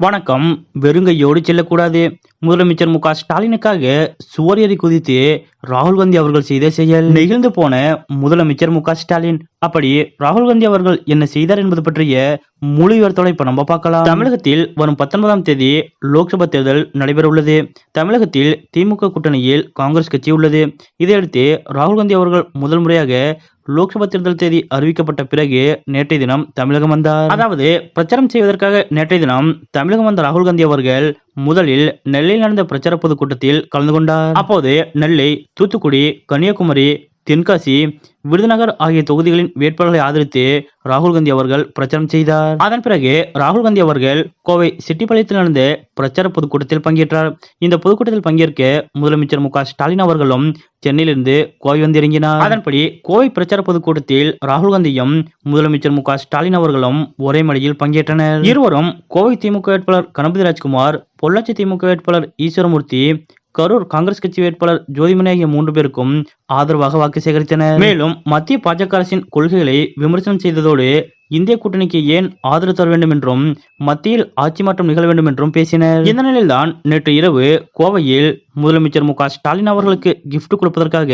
வணக்கம். வெறுங்கையோடு செல்லக்கூடாது. முதலமைச்சர் மு க ஸ்டாலினுக்காக சுவர் ஏறி குதித்து ராகுல் காந்தி அவர்கள் செய்த செயல். நெகிழ்ந்து போன முதலமைச்சர் மு க ஸ்டாலின். அப்படி ராகுல் காந்தி அவர்கள் என்ன செய்தார் என்பது பற்றிய முழு இப்ப நம்ம பார்க்கலாம். தமிழகத்தில் வரும் பத்தொன்பதாம் தேதி லோக்சபா தேர்தல் நடைபெற உள்ளது தமிழகத்தில் திமுக கூட்டணியில் காங்கிரஸ் கட்சி உள்ளது. இதையடுத்து ராகுல் காந்தி அவர்கள் முதல் முறையாக லோக்சபா தேர்தல் தேதி அறிவிக்கப்பட்ட பிறகு நேற்றைய தினம் தமிழகம் வந்தார். அதாவது பிரச்சாரம் செய்வதற்காக நேற்றைய தினம் தமிழகம் வந்த ராகுல் காந்தி அவர்கள் முதலில் நெல்லையில் நடந்த பிரச்சார பொதுக்கூட்டத்தில் கலந்து கொண்டார். அப்போது நெல்லை தூத்துக்குடி கன்னியாகுமரி தென்காசி விருதுநகர் ஆகிய தொகுதிகளின் வேட்பாளர்களை ஆதரித்து ராகுல் காந்தி அவர்கள் பிரச்சாரம் செய்தார். அதன் பிறகு ராகுல் காந்தி அவர்கள் கோவை செட்டிப்பாளையத்தில் நடந்த பிரச்சார பொதுக்கூட்டத்தில் பங்கேற்றார். இந்த பொதுக்கூட்டத்தில் பங்கேற்க முதலமைச்சர் மு ஸ்டாலின் அவர்களும் சென்னையிலிருந்து கோவை வந்து இறங்கினார். அதன்படி கோவை பிரச்சார பொதுக்கூட்டத்தில் ராகுல் காந்தியும் முதலமைச்சர் மு ஸ்டாலின் அவர்களும் ஒரே மடியில் பங்கேற்றனர். இருவரும் கோவை திமுக வேட்பாளர் கணபதி ராஜ்குமார் பொள்ளாச்சி திமுக வேட்பாளர் ஈஸ்வரமூர்த்தி கரூர் காங்கிரஸ் கட்சி வேட்பாளர் ஜோதிமணி ஆகிய மூன்று பேருக்கும் ஆதரவாக வாக்கு சேகரித்தனர். மேலும் மத்திய பாஜக அரசின் கொள்கைகளை விமர்சனம் செய்ததோடு இந்திய கூட்டணிக்கு ஏன் ஆதரவு தர வேண்டும் என்றும் மத்தியில் ஆட்சி மாற்றம் நிகழ வேண்டும் என்றும் பேசினர். இந்த நிலையில்தான் நேற்று இரவு கோவையில் முதலமைச்சர் மு ஸ்டாலின் அவர்களுக்கு கிஃப்ட் கொடுப்பதற்காக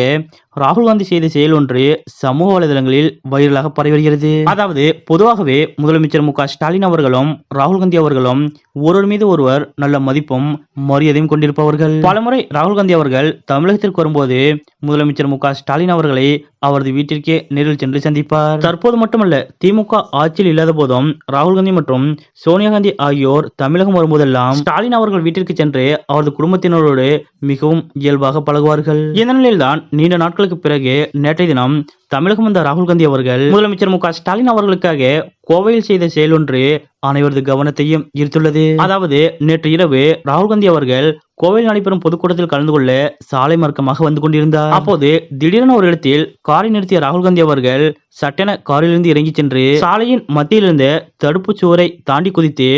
ராகுல் காந்தி செய்த செயல் ஒன்று சமூக வலைதளங்களில் வைரலாக பரவி வருகிறது. அதாவது பொதுவாகவே முதலமைச்சர் மு ஸ்டாலின் அவர்களும் ராகுல் காந்தி அவர்களும் ஒருவர் மீது ஒருவர் நல்ல மதிப்பும் மரியாதையும் கொண்டிருப்பவர்கள். பலமுறை ராகுல் காந்தி அவர்கள் தமிழகத்திற்கு வரும்போது முதலமைச்சர் மு ஸ்டாலின் அவர்களை அவரது வீட்டிற்கே நேரில் சென்று சந்திப்பார். தற்போது மட்டுமல்ல திமுக ஆட்சியில் இல்லாத போதும் ராகுல் காந்தி மற்றும் சோனியா காந்தி ஆகியோர் தமிழகம் வரும்போதெல்லாம் ஸ்டாலின் அவர்கள் வீட்டிற்கு சென்று அவரது குடும்பத்தினரோடு மிகவும் இயல்பாக பழகுவார்கள். இந்த நிலையில்தான் நீண்ட நாட்களுக்கு பிறகு நேற்றைய தினம் தமிழகம் வந்த ராகுல் காந்தி அவர்கள் முதலமைச்சர் மு ஸ்டாலின் அவர்களுக்காக கோவையில் செய்த செயல் ஒன்று அனைவரது கவனத்தையும் ஈர்த்துள்ளது. அதாவது நேற்று இரவு ராகுல் காந்தி அவர்கள் கோவையில் நடைபெறும் பொதுக்கூட்டத்தில் கலந்து கொள்ள சாலை மார்க்கமாக வந்து கொண்டிருந்தார். அப்போது திடீரென ஒரு இடத்தில் காரை நிறுத்திய ராகுல் காந்தி அவர்கள் சட்டென காரிலிருந்து இறங்கி சென்று சாலையின் மத்தியிலிருந்து தடுப்பு தடுப்புச் சுவரை தாண்டி குதித்து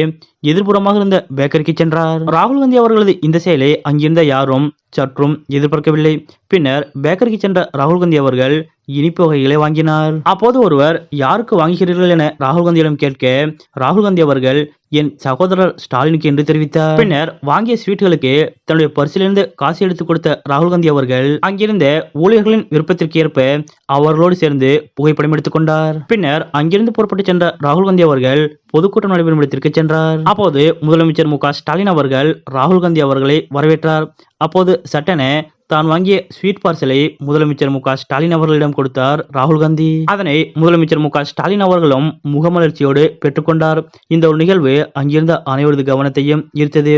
எதிர்ப்புறமாக இருந்த பேக்கரிக்கு சென்றார். ராகுல் காந்தி அவர்களது இந்த செயலை அங்கிருந்த யாரும் சற்றும் எதிர்பார்க்கவில்லை. பின்னர் பேக்கரிக்கு சென்ற ராகுல் காந்தி அவர்கள் இனிப்பு வகைகளை வாங்கினார். அப்போது ஒருவர் யாருக்கு வாங்குகிறீர்கள் என ராகுல் காந்தியிடம் கேட்க ராகுல் காந்தி அவர்கள் என் சகோதரர் ஸ்டாலினுக்கு என்று தெரிவித்தார். பின்னர் வாங்கிய ஸ்வீட்டுகளுக்கு தன்னுடைய பரிசிலிருந்து காசு எடுத்து கொடுத்த ராகுல் காந்தி அவர்கள் அங்கிருந்த ஊழியர்களின் விருப்பத்திற்கு ஏற்ப அவர்களோடு சேர்ந்து புகைப்படம் எடுத்துக் கொண்டார். பின்னர் அங்கிருந்து புறப்பட்டு சென்ற ராகுல் காந்தி அவர்கள் பொதுக்கூட்டம் நடைபெறும் இடத்திற்கு சென்றார். அப்போது முதலமைச்சர் மு ஸ்டாலின் அவர்கள் ராகுல் காந்தி அவர்களை வரவேற்றார். அப்போது சட்டென தான் வாங்கிய ஸ்வீட் பார்சலை முதலமைச்சர் மு ஸ்டாலின் அவர்களிடம் கொடுத்தார் ராகுல் காந்தி. அதனை முதலமைச்சர் மு ஸ்டாலின் அவர்களும் முகமலர்ச்சியோடு பெற்றுக்கொண்டார். இந்த ஒரு நிகழ்வு அங்கிருந்த அனைவரது கவனத்தையும் ஈர்த்தது.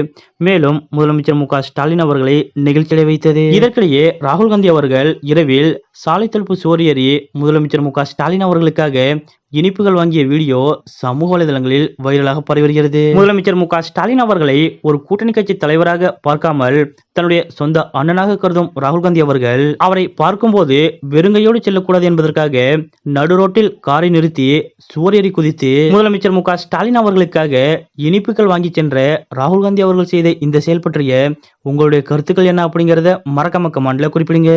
மேலும் முதலமைச்சர் மு ஸ்டாலின் அவர்களை நிகழ்ச்சியடை வைத்தது. இதற்கிடையே ராகுல் காந்தி அவர்கள் இரவில் சாலை தடுப்பு சுவர் ஏறி முதலமைச்சர் மு ஸ்டாலின் அவர்களுக்காக இனிப்புகள் வாங்கிய வீடியோ சமூக வலைதளங்களில் வைரலாக பரவி வருகிறது. முதலமைச்சர் மு ஸ்டாலின் அவர்களை ஒரு கூட்டணி கட்சி தலைவராக பார்க்காமல் தன்னுடைய சொந்த அண்ணனாக கருதும் ராகுல் காந்தி அவர்கள் அவரை பார்க்கும்போது வெறுங்கையோடு செல்லக்கூடாது என்பதற்காக நடுரோட்டில் காரை நிறுத்தி சுவர் ஏறி குதித்து முதலமைச்சர் மு ஸ்டாலின் அவர்களுக்காக இனிப்புகள் வாங்கி சென்ற ராகுல் காந்தி அவர்கள் செய்த இந்த செயல் பற்றிய உங்களுடைய கருத்துக்கள் என்ன அப்படிங்கறத மறக்காம கமாண்ட்ல குறிப்பிடுங்க.